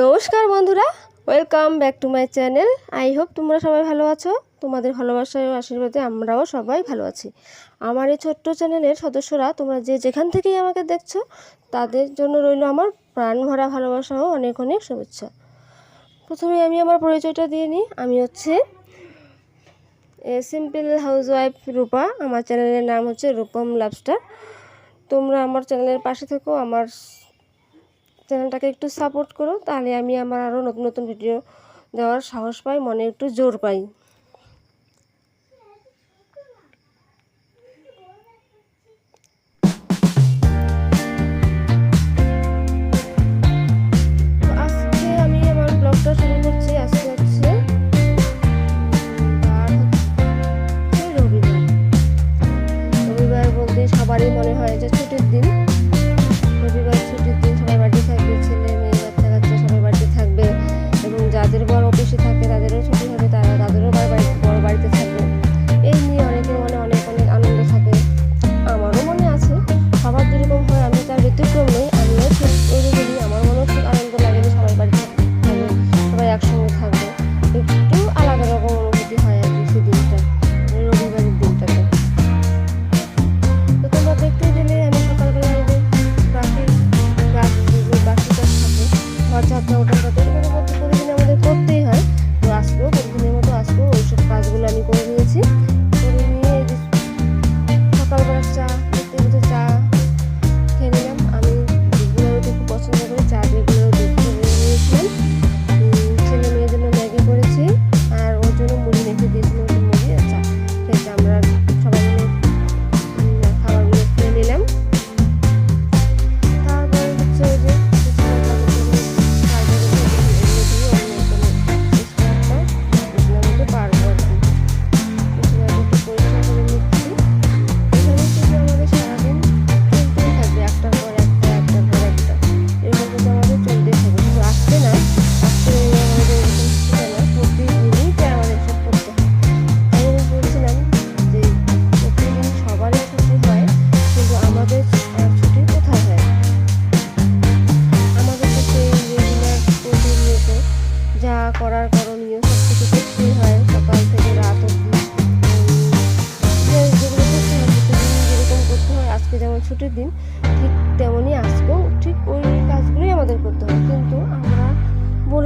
নমস্কার বন্ধুরা welcome back to my channel I hope তোমরা সবাই ভালো আছো। তোমাদের ভালোবাসায় ও আশীর্বাদে আমরাও সবাই ভালো আছি। আমার এই ছোট্ট চ্যানেলের সদস্যরা, তোমরা যে যেখান থেকেই আমাকে দেখছ, তাদের জন্য রইল আমার প্রাণ ভরা ভালোবাসা ও অনেক অনেক শুভেচ্ছা। প্রথমে আমি আমার পরিচয়টা দিয়ে নিই। আমি হচ্ছে a simple house wife Rupa. আমার চ্যানেলের নাম হচ্ছে রূপম লাভস্টার তোমরা আমার চ্যানেলের পাশে থেকো, আমার চ্যানেলটাকে একটু সাপোর্ট করো, তাহলে আমি আমার আরও নতুন নতুন ভিডিও দেওয়ার সাহস পাই, মনে একটু জোর পাই।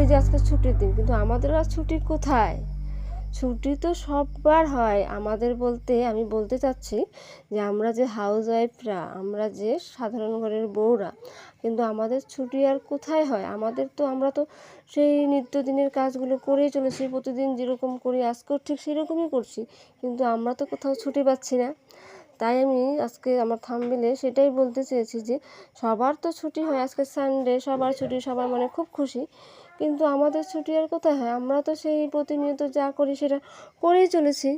যে আজকে ছুটির দিন, কিন্তু আমাদের আর ছুটি কোথায়? ছুটি তো সববার হয়। আমাদের বলতে, আমি বলতে চাচ্ছি যে আমরা যে হাউস ওয়াইফরা আমরা যে সাধারণ ঘরের বউরা, কিন্তু আমাদের ছুটি আর কোথায় হয়? আমাদের তো আমরা তো সেই নিত্যদিনের কাজগুলো করেই চলেছি। প্রতিদিন যেরকম করি, আজকেও ঠিক সেরকমই করছি। কিন্তু আমরা তো কোথাও ছুটি পাচ্ছি না। তাই আমি আজকে আমার থামবিলে সেটাই বলতে চেয়েছি যে সবার তো ছুটি হয় আজকে সানডে সবার ছুটি, সবার মানে খুব খুশি। কিন্তু আমাদের ছুটি আর কোথায় হয়, আমরা তো সেই প্রতিনিয়ত যা করি সেটা করেই চলেছি।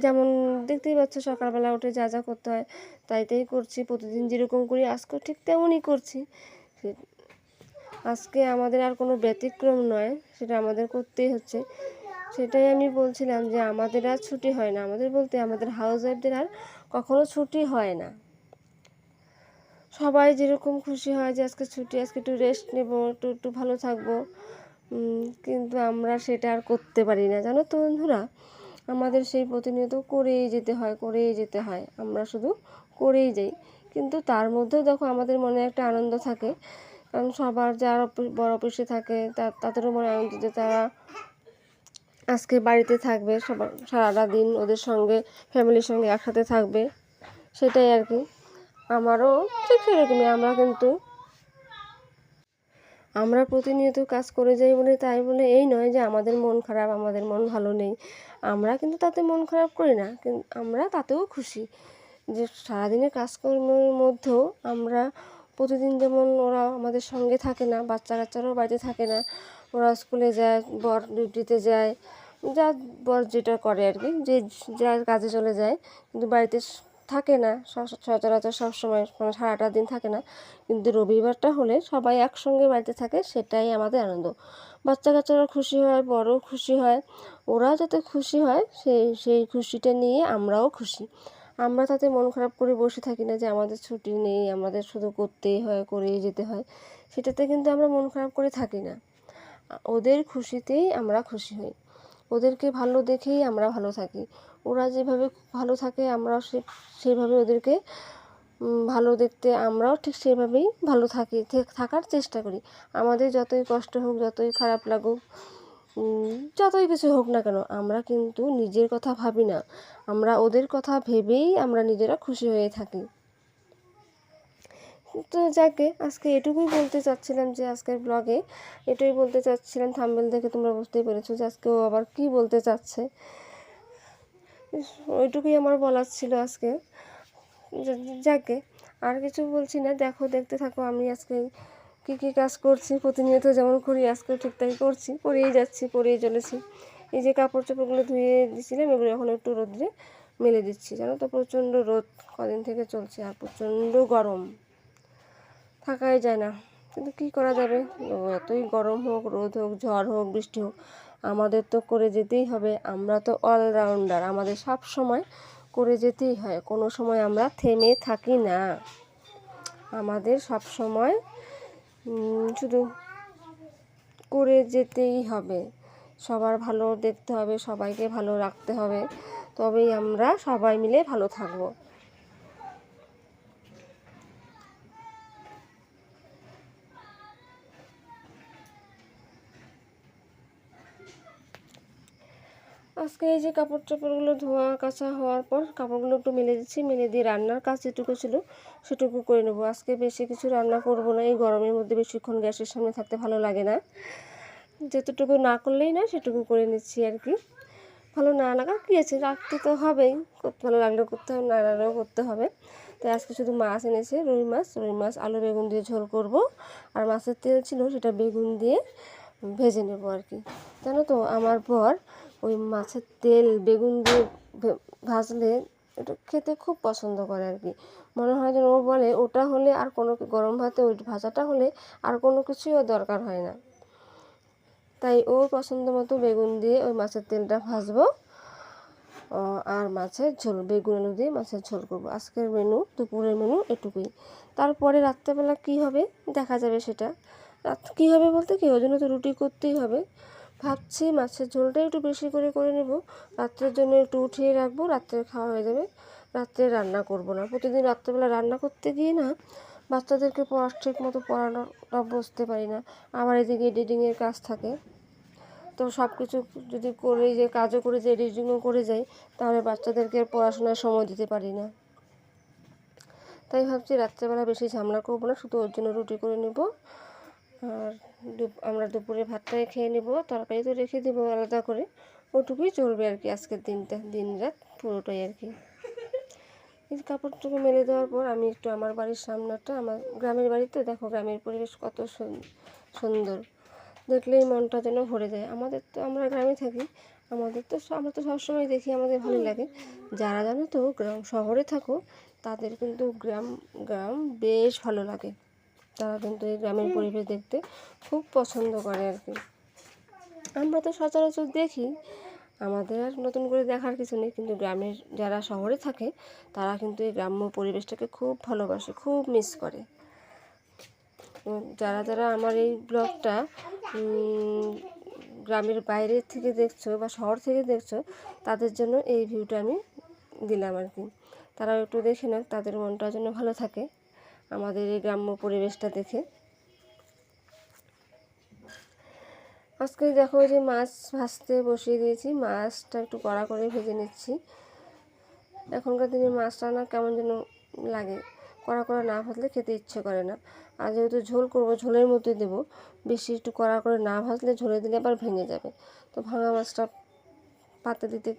যেমন দেখতেই পাচ্ছ সকালবেলা উঠে যা যা করতে হয় তাই তাই করছি। প্রতিদিন যেরকম করি, আজকেও ঠিক তেমনই করছি। আজকে আমাদের আর কোনো ব্যতিক্রম নয়, সেটা আমাদের করতেই হচ্ছে। সেটাই আমি বলছিলাম যে আমাদের আর ছুটি হয় না। আমাদের বলতে আমাদের হাউস ওয়াইফদের আর কখনো ছুটি হয় না। সবাই যেরকম খুশি হয় যে আজকে ছুটি, আজকে একটু রেস্ট নেব, একটু একটু ভালো থাকব। কিন্তু আমরা সেটা আর করতে পারি না। জানো তো বন্ধুরা? আমাদের সেই প্রতিনিয়ত করেই যেতে হয়, করেই যেতে হয়। আমরা শুধু করেই যাই। কিন্তু তার মধ্যেও দেখো আমাদের মনে একটা আনন্দ থাকে। কারণ সবার যারা বড় অফিসে থাকে তাদেরও মনে আনন্দ যে তারা আজকে বাড়িতে থাকবে, সবার সারাটা দিন ওদের সঙ্গে ফ্যামিলির সঙ্গে একসাথে থাকবে। সেটাই আর কি। আমারও ঠিক সেরকমই, আমরা কিন্তু আমরা প্রতিনিয়ত কাজ করে যাই বলে তাই বলে এই নয় যে আমাদের মন খারাপ, আমাদের মন ভালো নেই। আমরা কিন্তু তাতে মন খারাপ করি না কিন্তু আমরা তাতেও খুশি যে সারাদিনের কাজকর্মের মধ্যেও আমরা প্রতিদিন যেমন ওরা আমাদের সঙ্গে থাকে না বাচ্চা কাচ্চারাও বাড়িতে থাকে না, ওরা স্কুলে যায়, বর ডিউটিতে যায়, যা বর যেটা করে আর কি, যে, যার কাজে চলে যায়, কিন্তু বাড়িতে থাকে না সচরাচর সবসময় মানে সারাটা দিন থাকে না। কিন্তু রবিবারটা হলে সবাই একসঙ্গে বাড়িতে থাকে, সেটাই আমাদের আনন্দ। বাচ্চা কাচ্চারা খুশি হয়, বড়ও খুশি হয় ওরা যাতে খুশি হয়, সেই সেই খুশিটা নিয়ে আমরাও খুশি। আমরা তাতে মন খারাপ করে বসে থাকি না যে আমাদের ছুটি নেই, আমাদের শুধু করতেই হয়, করেই যেতে হয়, সেটাতে কিন্তু আমরা মন খারাপ করে থাকি না। ওদের খুশিতেই আমরা খুশি হই। ওদেরকে ভালো দেখেই আমরা ভালো থাকি। ওরা যেভাবে ভালো থাকে, আমরাও সে, সেভাবে ওদেরকে ভালো দেখতে আমরাও ঠিক সেভাবেই ভালো থাকি থাকার চেষ্টা করি। আমাদের যতই কষ্ট হোক, যতই খারাপ লাগুক যতই কিছু হোক না কেন, আমরা কিন্তু নিজের কথা ভাবি না। আমরা ওদের কথা ভেবেই আমরা নিজেরা খুশি হয়ে থাকি। তো যাকে, আজকে এটুকুই বলতে চাচ্ছিলাম যে, আজকের ব্লগে এটাই বলতে চাচ্ছিলাম, থাম্বেল দেখে তোমরা বুঝতেই পেরেছ যে, আজকে ও আবার কী বলতে চাচ্ছে। ওইটুকুই আমার বলার ছিল আজকে। যাকে, আর কিছু বলছি না। দেখো, দেখতে থাকো, আমি আজকে কী কী কাজ করছি, প্রতিনিয়ত যেমন করি, আজকেও ঠিক তাই করছি। করেই যাচ্ছি করেই চলেছি। এই যে কাপড় চোপড়গুলো ধুয়ে দিয়েছিলাম এগুলো এখন একটু রোদ্রে মেলে দিচ্ছি। জানো তো, প্রচণ্ড রোদ কদিন থেকে চলছে, আর প্রচণ্ড গরম। থাকাই যায় না। কিন্তু কী করা যাবে? এতই গরম হোক, রোদ হোক, ঝড় হোক, বৃষ্টি হোক আমাদের তো করে যেতেই হবে। আমরা তো অলরাউন্ডার আমাদের সব সময় করে যেতেই হয়। কোনো সময় আমরা থেমে থাকি না। আমাদের সব সময় শুধু করে যেতেই হবে। সবার ভালো দেখতে হবে, সবাইকে ভালো রাখতে হবে। তবেই আমরা সবাই মিলে ভালো থাকব। আজকে এই যে কাপড় চোপড়গুলো ধোয়া, কাচা হওয়ার পর কাপড়গুলো একটু মেলে দিচ্ছি, মেলে দিয়ে রান্নার কাজ যেটুকু ছিল সেটুকু করে নেব। আজকে বেশি কিছু রান্না করব না, এই গরমের মধ্যে বেশিক্ষণ গ্যাসের সামনে থাকতে ভালো লাগে না। যেতটুকু না করলেই না সেটুকু করে নিচ্ছি আর কি। ভালো না লাগা কী আছে, রাখতে তো হবেই ভালো লাগলেও করতে হবে, না লাগলেও করতে হবে। তাই আজকে শুধু মাছ এনেছে, রুই মাছ রুই মাছ, আলু, বেগুন দিয়ে ঝোল করব। আর মাছের তেল ছিল সেটা বেগুন দিয়ে ভেজে নেব আর কি। জানো তো, আমার পর ওই মাছের তেল, বেগুন দিয়ে ভাজলে এটা খেতে খুব পছন্দ করে আর কি। মনে হয় যেন ও বলে, ওটা হলে আর কোনো গরম ভাতে ওই ভাজাটা হলে আর কোনো কিছুই ওর দরকার হয় না। তাই ওর পছন্দ মতো বেগুন দিয়ে ওই মাছের তেলটা ভাজবো। আর মাছের ঝোল, বেগুন আলু দিয়ে মাছের ঝোল করব। আজকের মেনু, দুপুরের মেনু এটুকুই। তারপরে রাত্রেবেলা কী হবে দেখা যাবে সেটা। রাত, কী হবে বলতে কি? ওই জন্য তো রুটি করতেই হবে। ভাবছি মাছের ঝোলটা একটু বেশি করে করে নেব। রাত্রের জন্য একটু উঠিয়ে রাখব, রাত্রে খাওয়া হয়ে যাবে। রাত্রে রান্না করব না। প্রতিদিন রাত্রেবেলা রান্না করতে গিয়ে না বাচ্চাদেরকে পড়া ঠিক মতো পড়ানোটা বুঝতে পারি না। আমার এদিকে এডিটিংয়ের কাজ থাকে। তো সব কিছু যদি করে যে কাজও করে যে এডিটিংও করে যাই, তাহলে বাচ্চাদেরকে পড়াশোনার সময় দিতে পারি না। তাই ভাবছি রাত্রেবেলা বেশি ঝামেলা করব না, শুধু ওর জন্য রুটি করে নেব। আর আমরা দুপুরে ভাতটাই খেয়ে নেব, তরকারি তো রেখে দেবো আলাদা করে। ওটুকুই চলবে আর কি আজকের দিনটা, দিন রাত পুরোটাই আর কি। এই কাপড়টুকু মেলে দেওয়ার পর আমি একটু আমার বাড়ির সামনেটা আমার গ্রামের বাড়িতে দেখো গ্রামের পরিবেশ কত সুন- সুন্দর। দেখলেই মনটা যেন ভরে যায়। আমাদের তো আমরা গ্রামে থাকি, আমাদের তো আমরা তো সবসময় দেখি আমাদের ভালো লাগে। যারা জানো তো গ্রাম শহরে থাকো, তাদের কিন্তু গ্রাম গ্রাম বেশ ভালো লাগে। তারা কিন্তু এই গ্রামের পরিবেশ দেখতে খুব পছন্দ করে আর কি। আমরা তো সচরাচর দেখি, আমাদের আর নতুন করে দেখার কিছু নেই, কিন্তু গ্রামের যারা শহরে থাকে, তারা কিন্তু এই গ্রাম্য পরিবেশটাকে খুব ভালোবাসে, খুব মিস করে। যারা যারা আমার এই ব্লগটা গ্রামের বাইরে থেকে দেখছ বা শহর থেকে দেখছ, তাদের জন্য এই ভিউটা আমি দিলাম আর কি। তারা একটু দেখে না তাদের মনটা যেন ভালো থাকে। আমাদের এই গ্রাম্য পরিবেশটা দেখে। আজকে দেখো যে মাছ ভাজতে বসিয়ে দিয়েছি, মাছটা একটু কড়া করে ভেজে নিচ্ছি। এখনকার দিনে মাছ রান্না কেমন যেন লাগে, কড়া কড়া না ভাজলে খেতে ইচ্ছে করে না। আর যেহেতু ঝোল করব, ঝোলের মধ্যে দেবো, বেশি একটু কড়া করে না ভাজলে ঝোলে দিলে আবার ভেঙে যাবে। তো ভাঙা মাছটা পাতে দিতে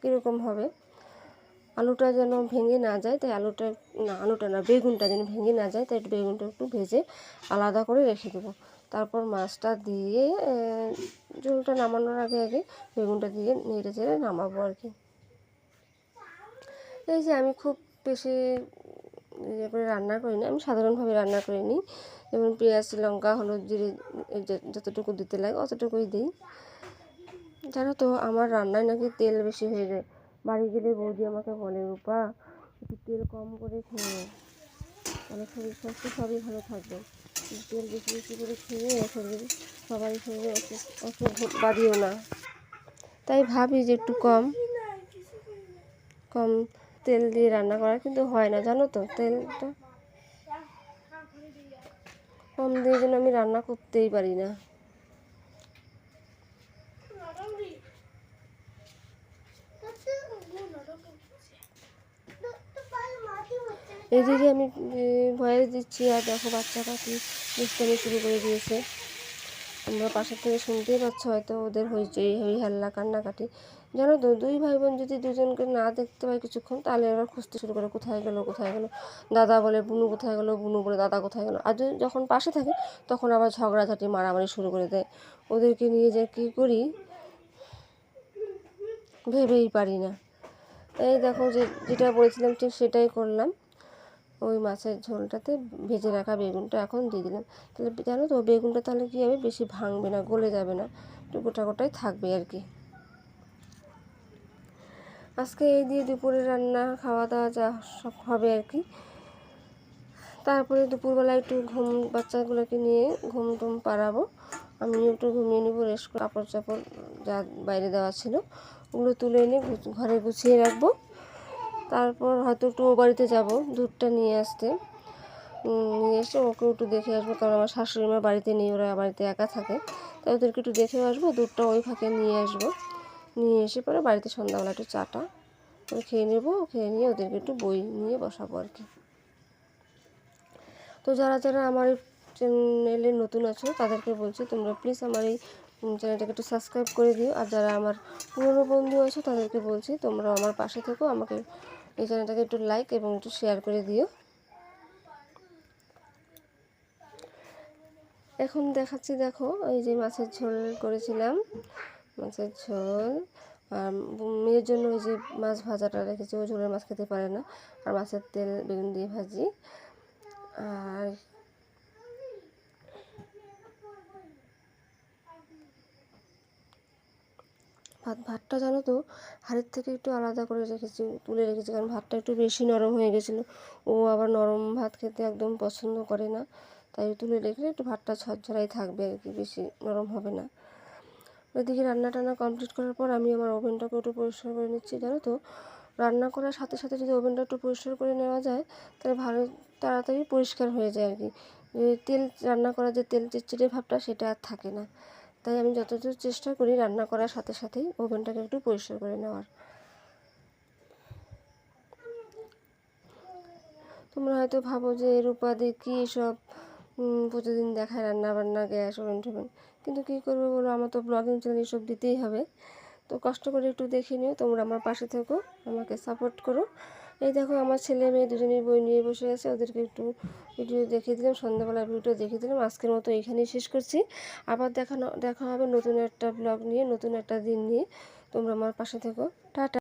কীরকম হবে? আলুটা যেন ভেঙে না যায়, তাই আলুটা, না আলুটা না, বেগুনটা যেন ভেঙে না যায়, তাই বেগুনটা একটু ভেজে আলাদা করে রেখে দেবো। তারপর মাছটা দিয়ে ঝোলটা নামানোর আগে আগে বেগুনটা দিয়ে নেড়ে চেড়ে নামাবো আর কি। এই যে আমি খুব বেশি ইয়ে করে রান্না করি না, আমি সাধারণভাবে রান্না করে নিই। যেমন পেঁয়াজ, লঙ্কা, হলুদ, জিরে যতটুকু দিতে লাগে অতটুকুই দিই। জানো তো, আমার রান্নায় নাকি তেল বেশি হয়ে যায়। বাড়ি গেলে বৌদি আমাকে বলে, রূপা, একটু তেল কম করে খেয়ে তাহলে শরীর স্বাস্থ্য সবই ভালো থাকবে। তেল বেশি বেশি করে খেয়ে শরীর সবাই শরীরে অসুখ বাড়িও না। তাই ভাবি যে একটু কম কম তেল দিয়ে রান্না করা কিন্তু হয় না, জানো তো? তেলটা কম দিয়ে যেন আমি রান্না করতেই পারি না। এদিকে আমি ভয়েস দিচ্ছি, আর দেখো বাচ্চা পাখি দুষ্টামি শুরু করে দিয়েছে। তোমরা পাশের থেকে শুনতেই পাচ্ছ, হয়তো ওদের হইচই হই হাল্লা কান্নাকাটি। জানো তো, দুই ভাই বোন যদি দুজনকে না দেখতে পাই কিছুক্ষণ, তাহলে এবার খুঁজতে শুরু করে, কোথায় গেলো কোথায় গেলো? দাদা বলে, বুনু কোথায় গেলো, বুনু বলে, দাদা কোথায় গেলো? আর যখন পাশে থাকে, তখন আবার ঝগড়াঝাটি, মারামারি শুরু করে দেয়। ওদেরকে নিয়ে যে কী করি, ভেবেই পারি না। এই দেখো যে, যেটা বলেছিলাম, ঠিক সেটাই করলাম। ওই মাছের ঝোলটাতে ভেজে রাখা বেগুনটা এখন দিয়ে দিলাম। তাহলে জানো তো, বেগুনটা তাহলে কী হবে? বেশি ভাঙবে না, গলে যাবে না। একটু গোটা গোটাই থাকবে আর কি। আজকে এই দিয়ে দুপুরে রান্না খাওয়া দাওয়া যা সব হবে আর কি। তারপরে দুপুরবেলা একটু ঘুম, বাচ্চাগুলোকে নিয়ে ঘুম টুম পাড়াবো। আমিও একটু ঘুমিয়ে নেব, রেস্ট কাপড় চাপড় যা বাইরে দেওয়া ছিল, ওগুলো তুলে এনে ঘরে গুছিয়ে রাখব। তারপর হয়তো একটু ও বাড়িতে যাব দুধটা নিয়ে আসতে। নিয়ে এসে ওকে একটু দেখে আসব, কারণ আমার শাশুড়ি মা বাড়িতে নেই, ওরা বাড়িতে একা থাকে। তাই ওদেরকে একটু দেখে আসব, দুধটা ওই ফাঁকে নিয়ে আসব। নিয়ে এসে পরে বাড়িতে সন্ধ্যাবেলা একটু চাটা করে খেয়ে নেব, খেয়ে নিয়ে ওদেরকে একটু বই নিয়ে বসাবো আর কি। তো যারা যারা আমার চ্যানেলে নতুন আছো, তাদেরকে বলছি তোমরা প্লিজ আমার এই চ্যানেলটাকে একটু সাবস্ক্রাইব করে দিও। আর যারা আমার পুরনো বন্ধু আছো, তাদেরকে বলছি তোমরা আমার পাশে থেকো, আমাকে এই চ্যানেলটাকে একটু লাইক এবং একটু শেয়ার করে দিও। এখন দেখাচ্ছি, দেখো, এই যে মাছের ঝোল করেছিলাম। মাছের ঝোল আর মেয়ের জন্য ওই যে মাছ ভাজাটা রেখেছি, ও ঝোলের মাছ খেতে পারে না। আর মাছের তেল, বেগুন দিয়ে ভাজি। আর ভাত, ভাতটা জানো তো, হাড়ির থেকে একটু আলাদা করে রেখেছি, তুলে রেখেছি, কারণ ভাতটা একটু বেশি নরম হয়ে গেছিল। ও আবার নরম ভাত খেতে একদম পছন্দ করে না, তাই তুলে রেখে একটু ভাতটা ঝরঝরাই থাকবে আর কি, বেশি নরম হবে না। ওইদিকে রান্না টান্না কমপ্লিট করার পর আমি আমার ওভেনটাকে একটু পরিষ্কার করে নিচ্ছি, জানো তো। রান্না করার সাথে সাথে যদি ওভেনটা একটু পরিষ্কার করে নেওয়া যায়, তাহলে ভালো তাড়াতাড়ি পরিষ্কার হয়ে যায় আর কি। তেল রান্না করার যে তেল চিটচিটে ভাবটা, সেটা আর থাকে না। তাই আমি যতদূর চেষ্টা করি রান্না করার সাথে সাথেই ওভেনটাকে একটু পরিষ্কার করে নেওয়ার। তোমরা হয়তো ভাবো যে রূপাদি কী উম, প্রতিদিন দেখায় রান্না বান্না গ্যাস ওভেন টোভেন। কিন্তু কী করব বলো আমার তো ব্লগিং চ্যানেল এসব দিতেই হবে। তো কষ্ট করে একটু দেখে নিও তোমরা আমার পাশে থেকো আমাকে সাপোর্ট করো। এই দেখো, আমার ছেলে মেয়ে দুজনের বই নিয়ে বসে আছে। ওদেরকে একটু ভিডিও দেখিয়ে দিলাম, সন্ধ্যাবেলা ভিডিও দেখিয়ে দিলাম। আজকের মতো এখানেই শেষ করছি। আবার দেখানো দেখা হবে নতুন একটা ব্লগ নিয়ে, নতুন একটা দিন নিয়ে। তোমরা আমার পাশে থেকো। টাটা।